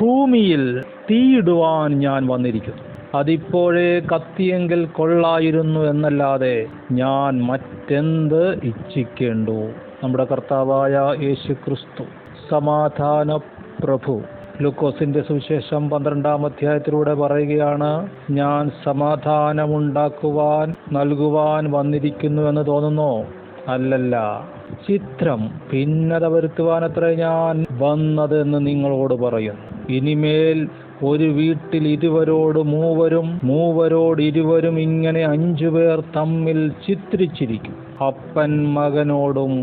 ഭൂമിയിൽ തീയിടുവാൻ ഞാൻ വന്നിരിക്കുന്നു. അതിപ്പോഴേ കത്തിയെങ്കിൽ കൊള്ളായിരുന്നു എന്നല്ലാതെ ഞാൻ മറ്റെന്ത് ഇച്ഛിക്കേണ്ടു? നമ്മുടെ കർത്താവായ യേശു ക്രിസ്തു സമാധാന പ്രഭു ലുക്കോസിന്റെ സുവിശേഷം പന്ത്രണ്ടാം അധ്യായത്തിലൂടെ പറയുകയാണ് ഞാൻ സമാധാനമുണ്ടാക്കുവാൻ നൽകുവാൻ വന്നിരിക്കുന്നു എന്ന് തോന്നുന്നു? അല്ലല്ല. ചിത്രം ഭിന്നത വരുത്തുവാനത്ര ഞാൻ വന്നതെന്ന് നിങ്ങളോട് പറയും. ഇനിമേൽ ഒരു വീട്ടിൽ ഇരുവരോട് മൂവരും മൂവരോട് ഇരുവരും ഇങ്ങനെ അഞ്ചു പേർ തമ്മിൽ ചിത്രിച്ചിരിക്കും. അപ്പൻ മകനോടും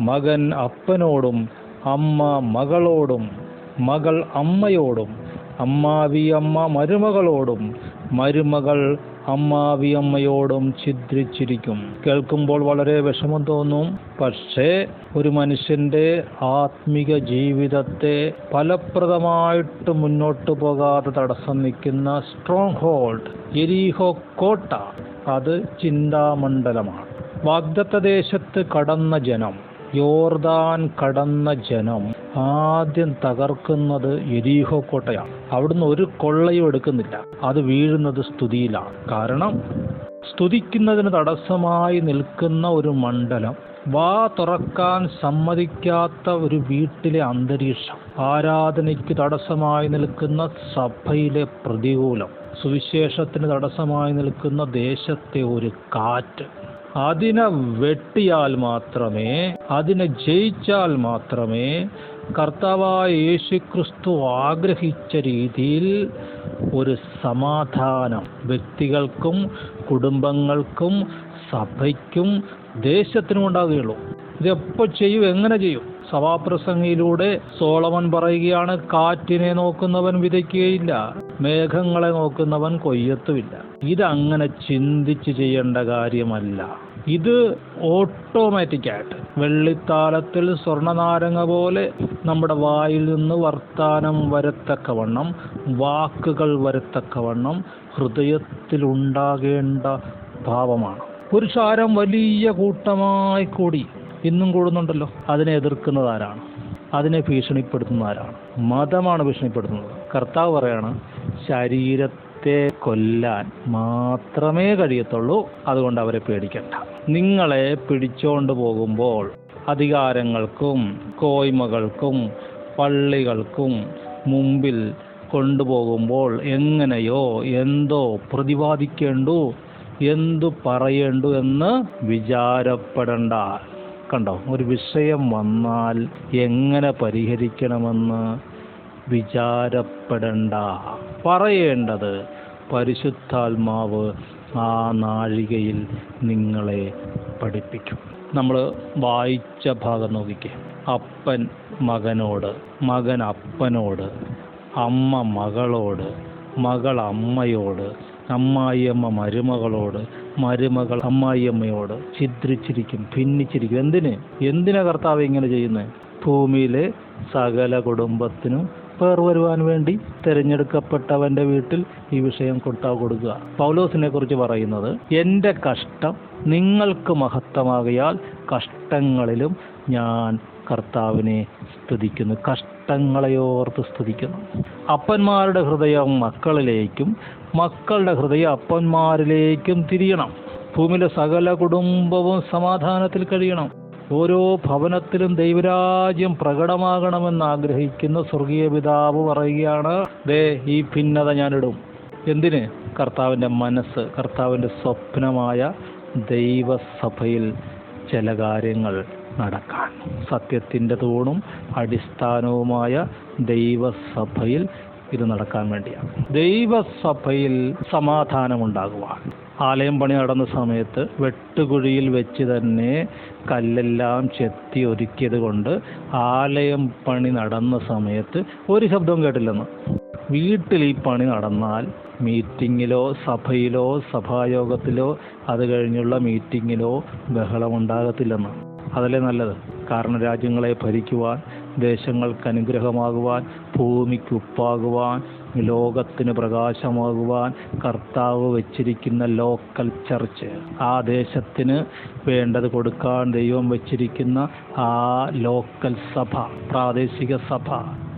മകൻ അപ്പനോടും അമ്മ മകളോടും മകൾ അമ്മയോടും അമ്മാവി അമ്മ മരുമകളോടും മരുമകൾ അമ്മാവി അമ്മയോടും ഛിദ്രിച്ചിരിക്കും. കേൾക്കുമ്പോൾ വളരെ വിഷമം തോന്നും. പക്ഷേ ഒരു മനുഷ്യന്റെ ആത്മിക ജീവിതത്തെ ഫലപ്രദമായിട്ട് മുന്നോട്ട് പോകാതെ തടസ്സം നിൽക്കുന്ന സ്ട്രോങ് ഹോൾഡ് എരീഹോ കോട്ട അത് ചിന്താമണ്ഡലമാണ്. വാഗ്ദത്ത ദേശത്ത് കടന്ന ജനം യോർദാൻ കടന്ന ജനം. ആദ്യം തകർക്കുന്നത് എരീഹോ കോട്ടയാണ്. അവിടുന്ന് ഒരു കൊള്ളയും എടുക്കുന്നില്ല. അത് വീഴുന്നത് സ്തുതിയിലാണ്. കാരണം സ്തുതിക്കുന്നതിന് തടസ്സമായി നിൽക്കുന്ന ഒരു മണ്ഡലം വാ തുറക്കാൻ സമ്മതിക്കാത്ത ഒരു വീട്ടിലെ അന്തരീക്ഷം ആരാധനയ്ക്ക് തടസ്സമായി നിൽക്കുന്ന സഭയിലെ പ്രതികൂലം സുവിശേഷത്തിന് തടസ്സമായി നിൽക്കുന്ന ദേശത്തെ ഒരു കാറ്റ്. അതിനെ വെട്ടിയാൽ മാത്രമേ അതിനെ ജയിച്ചാൽ മാത്രമേ കർത്താവായ യേശുക്രിസ്തു ആഗ്രഹിച്ച രീതിയിൽ ഒരു സമാധാനം. വ്യക്തികൾക്കും കുടുംബങ്ങൾക്കും സഭയ്ക്കും ദേശത്തിനും ഉണ്ടാകുകയുള്ളൂ ഇതെപ്പോൾ ചെയ്യും? എങ്ങനെ ചെയ്യും? സഭാപ്രസംഗിയിലൂടെ സോളമൻ പറയുകയാണ് കാറ്റിനെ നോക്കുന്നവൻ വിതയ്ക്കുകയില്ല മേഘങ്ങളെ നോക്കുന്നവൻ കൊയ്യത്തുമില്ല. ഇതങ്ങനെ ചിന്തിച്ച് ചെയ്യേണ്ട കാര്യമല്ല. ഇത് ഓട്ടോമാറ്റിക്കായിട്ട്. വെള്ളിത്താലത്തിൽ സ്വർണനാരങ്ങ പോലെ നമ്മുടെ വായിൽ നിന്ന് വർത്താനം വരത്തക്കവണ്ണം വാക്കുകൾ വരത്തക്കവണ്ണം ഹൃദയത്തിലുണ്ടാകേണ്ട ഭാവമാണ്. പുരുഷാരം വലിയ കൂട്ടമായി കൂടി ഇന്നും കൂടുന്നുണ്ടല്ലോ. അതിനെ എതിർക്കുന്നത് ആരാണ് അതിനെ ഭീഷണിപ്പെടുത്തുന്ന ആരാണ് മതമാണ് ഭീഷണിപ്പെടുത്തുന്നത്. കർത്താവ് പറയാണ് ശരീരത്തെ കൊല്ലാൻ മാത്രമേ കഴിയത്തുള്ളൂ. അതുകൊണ്ട് അവരെ പേടിക്കണ്ട. നിങ്ങളെ പിടിച്ചോണ്ട് പോകുമ്പോൾ അധികാരങ്ങൾക്കും കോയ്മകൾക്കും പള്ളികൾക്കും മുമ്പിൽ കൊണ്ടുപോകുമ്പോൾ എങ്ങനെയോ എന്തോ പ്രതിപാദിക്കേണ്ടു എന്തു പറയേണ്ടു എന്ന് വിചാരപ്പെടണ്ട. കണ്ടോ? ഒരു വിഷയം വന്നാൽ എങ്ങനെ പരിഹരിക്കണമെന്ന് വിചാരപ്പെടണ്ട. പറയേണ്ടത് പരിശുദ്ധാത്മാവ് ആ നാഴികയിൽ നിങ്ങളെ പഠിപ്പിക്കും. നമ്മൾ വായിച്ച ഭാഗം നോക്കിക്കേ. അപ്പൻ മകനോട് മകൻ അപ്പനോട് അമ്മ മകളോട് മകൾ അമ്മയോട് അമ്മായിയമ്മ മരുമകളോട് മരുമകൾ അമ്മായിയമ്മയോട് ഛിദ്രിച്ചിരിക്കും ഭിന്നിച്ചിരിക്കും. എന്തിന്? എന്തിനാ കർത്താവ് ഇങ്ങനെ ചെയ്യുന്നത് ഭൂമിയിലെ സകല കുടുംബത്തിനും പേർ വരുവാൻ വേണ്ടി തിരഞ്ഞെടുക്കപ്പെട്ടവന്റെ വീട്ടിൽ ഈ വിഷയം കൊട്ടാ കൊടുക്കുക. പൗലോസിനെ കുറിച്ച് പറയുന്നത് എന്റെ കഷ്ടം നിങ്ങൾക്ക് മഹത്വമാകയാൽ കഷ്ടങ്ങളിലും ഞാൻ കർത്താവിനെ സ്തുതിക്കുന്നു. കഷ്ടങ്ങളെയോർത്ത് സ്തുതിക്കുന്നു. അപ്പന്മാരുടെ ഹൃദയം മക്കളിലേക്കും മക്കളുടെ ഹൃദയം അപ്പന്മാരിലേക്കും തിരിയണം. ഭൂമിയിലെ സകല കുടുംബവും സമാധാനത്തിൽ കഴിയണം. ഓരോ ഭവനത്തിലും ദൈവരാജ്യം പ്രകടമാകണമെന്ന് ആഗ്രഹിക്കുന്ന സ്വർഗീയ പിതാവ് പറയുകയാണ് ദേ ഈ ഭിന്നത ഞാനിടും. എന്തിന്? കർത്താവിന്റെ മനസ്സ് കർത്താവിന്റെ സ്വപ്നമായ ദൈവസഭയിൽ ചില കാര്യങ്ങൾ നടക്കാൻ. സത്യത്തിന്റെ തൂണും അടിസ്ഥാനവുമായ ദൈവസഭയിൽ ഇത് നടക്കാൻ വേണ്ടിയാണ്. ദൈവസഭയിൽ സമാധാനമുണ്ടാകുവാൻ. ആലയം പണി നടന്ന സമയത്ത് വെട്ടുകുഴിയിൽ വെച്ച് തന്നെ കല്ലെല്ലാം ചെത്തി ഒരുക്കിയത് കൊണ്ട് ആലയം പണി നടന്ന സമയത്ത് ഒരു ശബ്ദവും കേട്ടില്ലെന്ന്. വീട്ടിൽ ഈ പണി നടന്നാൽ മീറ്റിങ്ങിലോ സഭയിലോ സഭായോഗത്തിലോ അത് കഴിഞ്ഞുള്ള മീറ്റിങ്ങിലോ ബഹളമുണ്ടാകത്തില്ലെന്ന് അതല്ലേ നല്ലത്? കാരണം രാജ്യങ്ങളെ ഭരിക്കുവാൻ ദേശങ്ങൾക്ക് അനുഗ്രഹമാകുവാൻ ഭൂമിക്ക് ഉപ്പാകുവാൻ ലോകത്തിന് പ്രകാശമാകുവാൻ കർത്താവ് വെച്ചിരിക്കുന്ന ലോക്കൽ ചർച്ച് ആ ദേശത്തിന് വേണ്ടത് കൊടുക്കാൻ ദൈവം വെച്ചിരിക്കുന്ന ആ ലോക്കൽ സഭ പ്രാദേശിക സഭ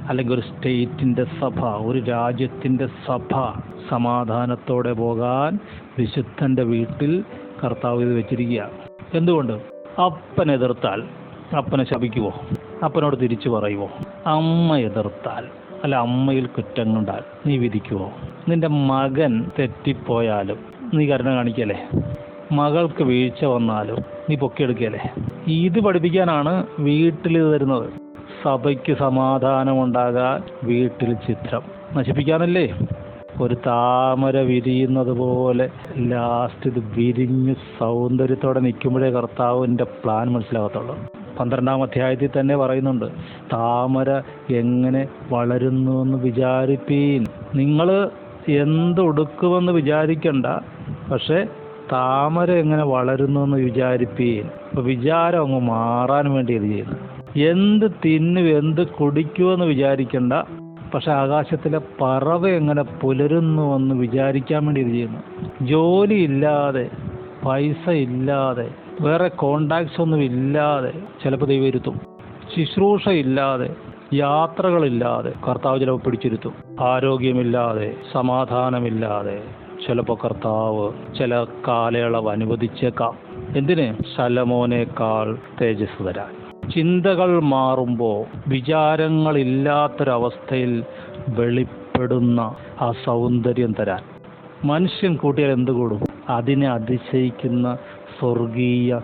അല്ലെങ്കിൽ ഒരു സ്റ്റേറ്റിന്റെ സഭ ഒരു രാജ്യത്തിന്റെ സഭ സമാധാനത്തോടെ പോകാൻ വിശുദ്ധന്റെ വീട്ടിൽ കർത്താവ് ഇത് വെച്ചിരിക്കുക. എന്തുകൊണ്ട്? അപ്പൻ എതിർത്താൽ അപ്പനെ ശപിക്കുവോ? അപ്പനോട് തിരിച്ചു പറയുവോ? അമ്മ എതിർത്താൽ അല്ല അമ്മയിൽ കുറ്റം കൊണ്ടാൽ നീ വിധിക്കുവോ? നിന്റെ മകൻ തെറ്റിപ്പോയാലും നീ കരുണ കാണിക്കല്ലേ? മകൾക്ക് വീഴ്ച വന്നാലും നീ പൊക്കിയെടുക്കല്ലേ? ഇത് പഠിപ്പിക്കാനാണ് വീട്ടിൽ തരുന്നത്. സഭയ്ക്ക് സമാധാനമുണ്ടാകാൻ വീട്ടിൽ ചിത്രം നശിപ്പിക്കാനല്ലേ? ഒരു താമര വിരിയുന്നത് പോലെ ലാസ്റ്റ് ഇത് വിരിഞ്ഞ് സൗന്ദര്യത്തോടെ നിൽക്കുമ്പോഴേ കർത്താവിന്റെ പ്ലാൻ മനസ്സിലാകത്തുള്ളൂ. പന്ത്രണ്ടാം അധ്യായത്തിൽ തന്നെ പറയുന്നുണ്ട് താമര എങ്ങനെ വളരുന്നു എന്ന് വിചാരിപ്പീൻ. നിങ്ങൾ എന്തൊടുക്കുമെന്ന് വിചാരിക്കണ്ട പക്ഷേ താമര എങ്ങനെ വളരുന്നു എന്ന് വിചാരിപ്പീൻ. അപ്പോൾ വിചാരം അങ്ങ് മാറാൻ വേണ്ടി ഇത് ചെയ്യുന്നു. എന്ത് തിന്നു എന്ത് കുടിക്കുമെന്ന് വിചാരിക്കണ്ട പക്ഷെ ആകാശത്തിലെ പറവ എങ്ങനെ പുലരുന്നു എന്ന് വിചാരിക്കാൻ വേണ്ടി ഇത് ചെയ്യുന്നു. ജോലിയില്ലാതെ പൈസ ഇല്ലാതെ വേറെ കോണ്ടാക്ട്സ് ഒന്നും ഇല്ലാതെ ചിലപ്പോൾ ദൈവം ഇരുത്തും. ശുശ്രൂഷ ഇല്ലാതെ യാത്രകളില്ലാതെ കർത്താവ് ചിലപ്പോൾ പിടിച്ചിരുത്തും. ആരോഗ്യമില്ലാതെ സമാധാനമില്ലാതെ ചിലപ്പോൾ കർത്താവ് ചില കാലയളവ് അനുവദിച്ചേക്കാം. എന്തിന്? ശലമോനേക്കാൾ തേജസ് തരാൻ ചിന്തകൾ മാറുമ്പോൾ വിചാരങ്ങളില്ലാത്തൊരവസ്ഥയിൽ വെളിപ്പെടുന്ന ആ സൗന്ദര്യം തരാൻ. മനുഷ്യൻ കൂട്ടിയാൽ എന്ത് കൂടും? അതിനെ അതിശയിക്കുന്ന സ്വർഗീയ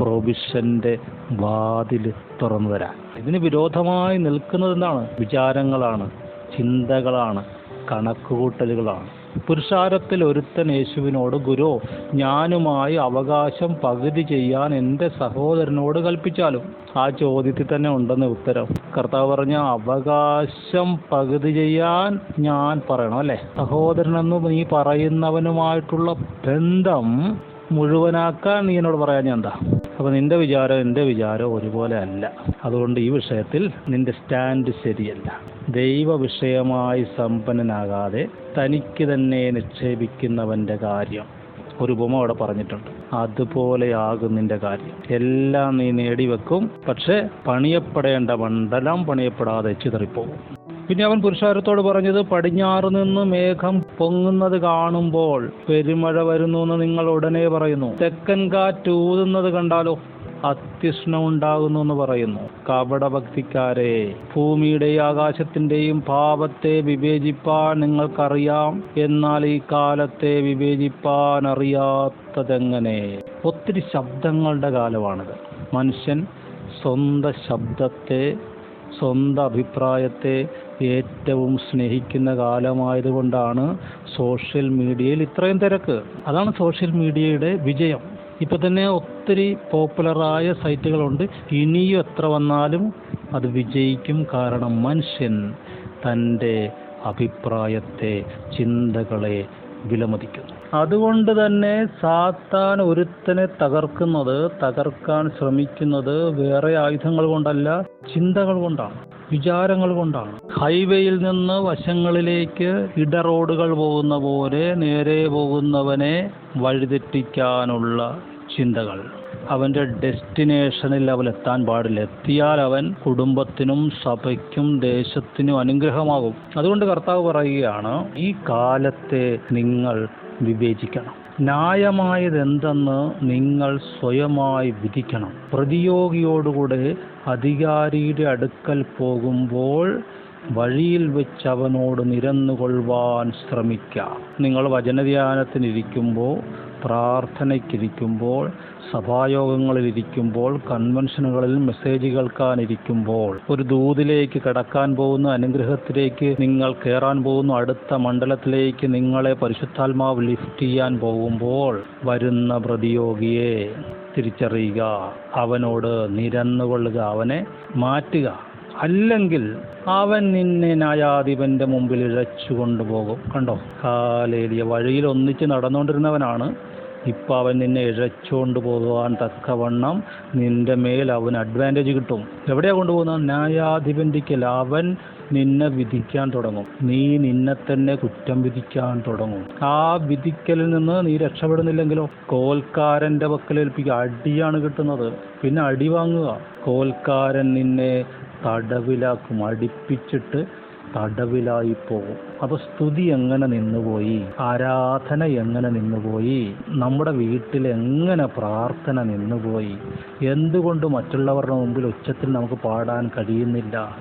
പ്രൊവിഷന്റെ വാതിൽ തുറന്നു തരാൻ ഇതിന് വിരോധമായി നിൽക്കുന്നത് എന്താണ്? വിചാരങ്ങളാണ് ചിന്തകളാണ് കണക്കുകൂട്ടലുകളാണ്. പുരുഷാരത്തിൽ ഒരുത്തൻ യേശുവിനോട് ഗുരു ഞാനുമായി അവകാശം പകുതി ചെയ്യാൻ എന്റെ സഹോദരനോട് കൽപ്പിച്ചാലും. ആ ചോദ്യത്തിൽ തന്നെ ഉണ്ടെന്ന് ഉത്തരം. കർത്താവ് പറഞ്ഞ അവകാശം പകുതി ചെയ്യാൻ ഞാൻ പറയണം അല്ലേ? സഹോദരനെന്ന് നീ പറയുന്നവനുമായിട്ടുള്ള ബന്ധം മുഴുവനാക്കാൻ നീ എന്നോട് പറയാൻ ഞാൻ എന്താ? അപ്പൊ നിന്റെ വിചാരം എന്റെ വിചാരം ഒരുപോലെ അല്ല. അതുകൊണ്ട് ഈ വിഷയത്തിൽ നിന്റെ സ്റ്റാൻഡ് ശരിയല്ല. ദൈവ വിഷയമായി സമ്പന്നനാകാതെ തനിക്ക് തന്നെ നിക്ഷേപിക്കുന്നവന്റെ കാര്യം ഒരു ഉപമ അവിടെ പറഞ്ഞിട്ടുണ്ട്. അതുപോലെയാകും നിന്റെ കാര്യം. എല്ലാം നീ നേടിവെക്കും. പക്ഷെ പണിയപ്പെടേണ്ട മണ്ഡലം പണിയപ്പെടാതെ ചിതറിപ്പോകും പിന്നെ അവൻ പുരുഷാരത്തോട് പറഞ്ഞത് പടിഞ്ഞാറ് നിന്ന് മേഘം പൊങ്ങുന്നത് കാണുമ്പോൾ പെരുമഴ വരുന്നു എന്ന് നിങ്ങൾ ഉടനെ പറയുന്നു. തെക്കൻ കാറ്റ് ഊതുന്നത് കണ്ടാലോ? അത്യുഷ്ണം ഉണ്ടാകുന്നു എന്ന് പറയുന്നു. കപടഭക്തിക്കാരെ ഭൂമിയുടെയും ആകാശത്തിന്റെയും പാപത്തെ വിവേചിപ്പാൻ നിങ്ങൾക്കറിയാം. എന്നാൽ ഈ കാലത്തെ വിവേചിപ്പാൻ അറിയാത്തതെങ്ങനെ? ഒത്തിരി ശബ്ദങ്ങളുടെ കാലമാണിത്. മനുഷ്യൻ സ്വന്തം ശബ്ദത്തെ സ്വന്തം അഭിപ്രായത്തെ ഏറ്റവും സ്നേഹിക്കുന്ന കാലമായതുകൊണ്ടാണ് സോഷ്യൽ മീഡിയയിൽ ഇത്രയും തിരക്ക്. അതാണ് സോഷ്യൽ മീഡിയയുടെ വിജയം. ഇപ്പം തന്നെ ഒത്തിരി പോപ്പുലറായ സൈറ്റുകളുണ്ട്. ഇനിയും എത്ര വന്നാലും അത് വിജയിക്കും കാരണം മനുഷ്യൻ തന്റെ അഭിപ്രായത്തെ ചിന്തകളെ വിലമതിക്കുന്നു. അതുകൊണ്ട് തന്നെ സാത്താൻ ഒരുത്തനെ തകർക്കുന്നത് തകർക്കാൻ ശ്രമിക്കുന്നത് വേറെ ആയുധങ്ങൾ കൊണ്ടല്ല ചിന്തകൾ കൊണ്ടാണ് വിചാരങ്ങൾ കൊണ്ടാണ്. ഹൈവേയിൽ നിന്ന് വശങ്ങളിലേക്ക് ഇടറോഡുകൾ പോകുന്ന പോലെ നേരെ പോകുന്നവനെ വഴിതെറ്റിക്കാനുള്ള ചിന്തകൾ. അവന്റെ ഡെസ്റ്റിനേഷനിൽ അവൻ എത്താൻ പാടില്ല. എത്തിയാൽ അവൻ കുടുംബത്തിനും സഭയ്ക്കും ദേശത്തിനും അനുഗ്രഹമാകും. അതുകൊണ്ട് കർത്താവ് പറയുകയാണ് ഈ കാലത്തെ നിങ്ങൾ വിവേചിക്കണം. ന്യായമായത് എന്തെന്ന് നിങ്ങൾ സ്വയമായി വിധിക്കണം. പ്രതിയോഗിയോടുകൂടെ അധികാരിയുടെ അടുക്കൽ പോകുമ്പോൾ വഴിയിൽ വെച്ച് അവനോട് നിരന്നുകൊള്ളുവാൻ ശ്രമിക്കുക നിങ്ങൾ വചനധ്യാനത്തിനിരിക്കുമ്പോൾ പ്രാർത്ഥനയ്ക്കിരിക്കുമ്പോൾ സഭായോഗങ്ങളിലിരിക്കുമ്പോൾ കൺവെൻഷനുകളിൽ മെസ്സേജ് കേൾക്കാനിരിക്കുമ്പോൾ ഒരു ദൂതിലേക്ക് കടക്കാൻ പോകുന്ന അനുഗ്രഹത്തിലേക്ക് നിങ്ങൾ കയറാൻ പോകുന്ന അടുത്ത മണ്ഡലത്തിലേക്ക് നിങ്ങളെ പരിശുദ്ധാത്മാവ് ലിഫ്റ്റ് ചെയ്യാൻ പോകുമ്പോൾ വരുന്ന പ്രതിയോഗിയെ തിരിച്ചറിയുക അവനോട് നിരന്നുകൊള്ളുക അവനെ മാറ്റുക. അല്ലെങ്കിൽ അവൻ നിന്നെ ന്യായാധിപന്റെ മുമ്പിൽ ഇഴച്ചു കൊണ്ടുപോകും കണ്ടോ? കാലേലിയ വഴിയിൽ ഒന്നിച്ച് നടന്നുകൊണ്ടിരുന്നവനാണ് ഇപ്പൊ അവൻ നിന്നെ ഇഴച്ചുകൊണ്ട് പോകുവാൻ തക്കവണ്ണം നിന്റെ മേൽ അവന് അഡ്വാന്റേജ് കിട്ടും. എവിടെയാണ് കൊണ്ടുപോകുന്നത്? ന്യായാധിപന്റിക്കൽ അവൻ നിന്നെ വിധിക്കാൻ തുടങ്ങും. നീ നിന്നെ തന്നെ കുറ്റം വിധിക്കാൻ തുടങ്ങും. ആ വിധിക്കലിൽ നിന്ന് നീ രക്ഷപ്പെടുന്നില്ലെങ്കിലോ? കോൽക്കാരന്റെ പക്കലേൽപ്പിക്കുക അടിയാണ് കിട്ടുന്നത്. പിന്നെ അടി വാങ്ങുക. കോൽക്കാരൻ നിന്നെ തടവിലാക്കും. അടുപ്പിച്ചിട്ട് തടവിലായി പോകും. അപ്പൊ സ്തുതി എങ്ങനെ നിന്നുപോയി? ആരാധന എങ്ങനെ നിന്നുപോയി? നമ്മുടെ വീട്ടിൽ എങ്ങനെ പ്രാർത്ഥന നിന്നുപോയി? എന്തുകൊണ്ട് മറ്റുള്ളവരുടെ മുമ്പിൽ ഉച്ചത്തിൽ നമുക്ക് പാടാൻ കഴിയുന്നില്ല?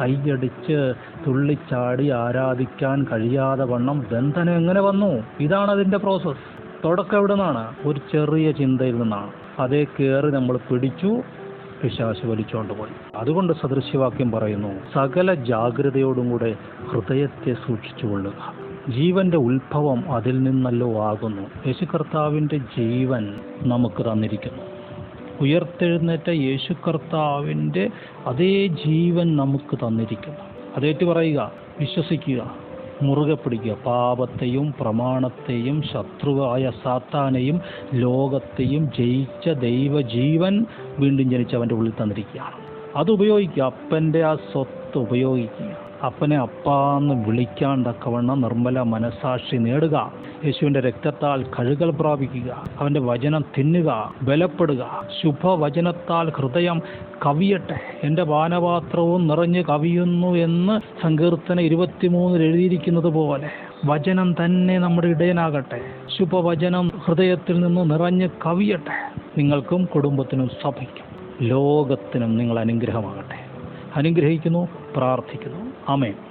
കൈയടിച്ച് തുള്ളിച്ചാടി ആരാധിക്കാൻ കഴിയാതെ വണ്ണം ബന്ധനം എങ്ങനെ വന്നു? ഇതാണ് അതിന്റെ പ്രോസസ്സ് തുടക്കം എവിടെ നിന്നാണ് ഒരു ചെറിയ ചിന്തയിൽ നിന്നാണ്. അതേ കയറി നമ്മൾ പിടിച്ചു. പിശാശ് വലിച്ചുകൊണ്ട് പോയി. അതുകൊണ്ട് സദൃശ്യവാക്യം പറയുന്നു സകല ജാഗ്രതയോടും കൂടെ ഹൃദയത്തെ സൂക്ഷിച്ചുകൊള്ളുക. ജീവന്റെ ഉത്ഭവം അതിൽ നിന്നല്ലോ ആകുന്നു. യേശു കർത്താവിന്റെ ജീവൻ നമുക്ക് തന്നിരിക്കുന്നു. ഉയർത്തെഴുന്നേറ്റ യേശു കർത്താവിന്റെ അതേ ജീവൻ നമുക്ക് തന്നിരിക്കുന്നു. അതേറ്റ് പറയുക വിശ്വസിക്കുക. മുറുകെ പിടിക്കുക. പാപത്തെയും പ്രമാണത്തെയും ശത്രുവായ സാത്താനെയും ലോകത്തെയും ജയിച്ച ദൈവജീവൻ വീണ്ടും ജനിച്ചവന്റെ ഉള്ളിൽ തന്നിരിക്കുകയാണ്. അത് ഉപയോഗിക്കുക. അപ്പന്റെ ആ സ്വത്ത് ഉപയോഗിക്കുക. അപ്പനെ അപ്പാന്ന് വിളിക്കാൻ തക്കവണ്ണം നിർമ്മല മനസാക്ഷി നേടുക. യേശുവിന്റെ രക്തത്താൽ കഴുകൽ പ്രാപിക്കുക. അവന്റെ വചനം തിന്നുക ബലപ്പെടുക. ശുഭവചനത്താൽ ഹൃദയം കവിയട്ടെ. എന്റെ പാനപാത്രവും നിറഞ്ഞ് കവിയുന്നു എന്ന് സങ്കീർത്തന ഇരുപത്തിമൂന്നിൽ എഴുതിയിരിക്കുന്നത് പോലെ വചനം തന്നെ നമ്മുടെ ഇടയനാകട്ടെ. ശുഭവചനം ഹൃദയത്തിൽ നിന്ന് നിറഞ്ഞ് കവിയട്ടെ. നിങ്ങൾക്കും കുടുംബത്തിനും സഭയ്ക്കും ലോകത്തിനും നിങ്ങൾ അനുഗ്രഹമാകട്ടെ. അനുഗ്രഹിക്കുന്നു പ്രാർത്ഥിക്കുന്നു. Amén.